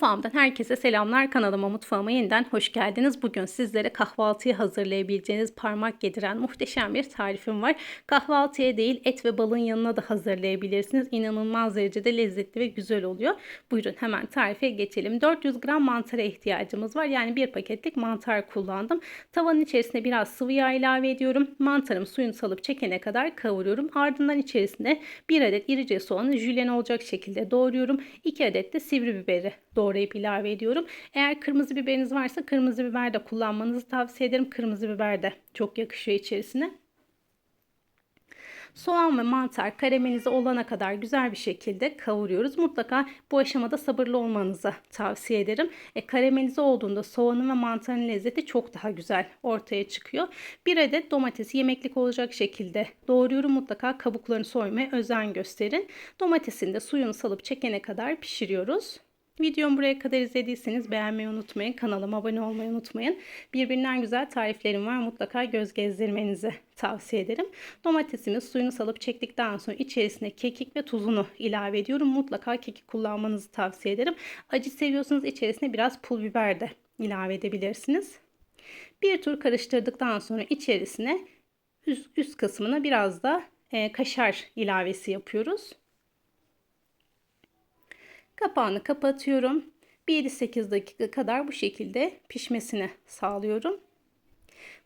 Mutfağımdan herkese selamlar. Kanalıma mutfağıma yeniden hoş geldiniz. Bugün sizlere kahvaltıyı hazırlayabileceğiniz parmak yediren muhteşem bir tarifim var. Kahvaltıya değil et ve balın yanına da hazırlayabilirsiniz. İnanılmaz derecede lezzetli ve güzel oluyor. Buyurun hemen tarife geçelim. 400 gram mantara ihtiyacımız var. Yani bir paketlik mantar kullandım. Tavanın içerisine biraz sıvı yağ ilave ediyorum. Mantarım suyunu salıp çekene kadar kavuruyorum. Ardından içerisine bir adet irice soğanı jülyen olacak şekilde doğruyorum. 2 adet de sivri biberi doğrayıp ilave ediyorum. Eğer kırmızı biberiniz varsa kırmızı biber de kullanmanızı tavsiye ederim. Kırmızı biber de çok yakışıyor içerisine. Soğan ve mantar karamelize olana kadar güzel bir şekilde kavuruyoruz. Mutlaka bu aşamada sabırlı olmanızı tavsiye ederim. E, karamelize olduğunda soğanın ve mantarın lezzeti çok daha güzel ortaya çıkıyor. Bir adet domatesi yemeklik olacak şekilde doğruyorum. Mutlaka kabuklarını soymaya özen gösterin. Domatesin de suyunu salıp çekene kadar pişiriyoruz. Videomu buraya kadar izlediyseniz beğenmeyi unutmayın. Kanalıma abone olmayı unutmayın. Birbirinden güzel tariflerim var. Mutlaka göz gezdirmenizi tavsiye ederim. Domatesimiz suyunu salıp çektikten sonra içerisine kekik ve tuzunu ilave ediyorum. Mutlaka kekik kullanmanızı tavsiye ederim. Acı seviyorsanız içerisine biraz pul biber de ilave edebilirsiniz. Bir tur karıştırdıktan sonra içerisine üst, üst kısmına biraz da e, kaşar ilavesi yapıyoruz. Kapağını kapatıyorum. 7-8 dakika kadar bu şekilde pişmesini sağlıyorum.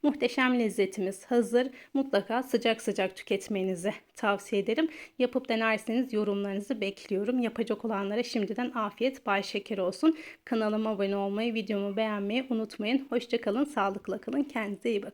Muhteşem lezzetimiz hazır. Mutlaka sıcak sıcak tüketmenizi tavsiye ederim. Yapıp denerseniz yorumlarınızı bekliyorum. Yapacak olanlara şimdiden afiyet bay şeker olsun. Kanalıma abone olmayı, videomu beğenmeyi unutmayın. Hoşçakalın, sağlıkla kalın. Kendinize iyi bakın.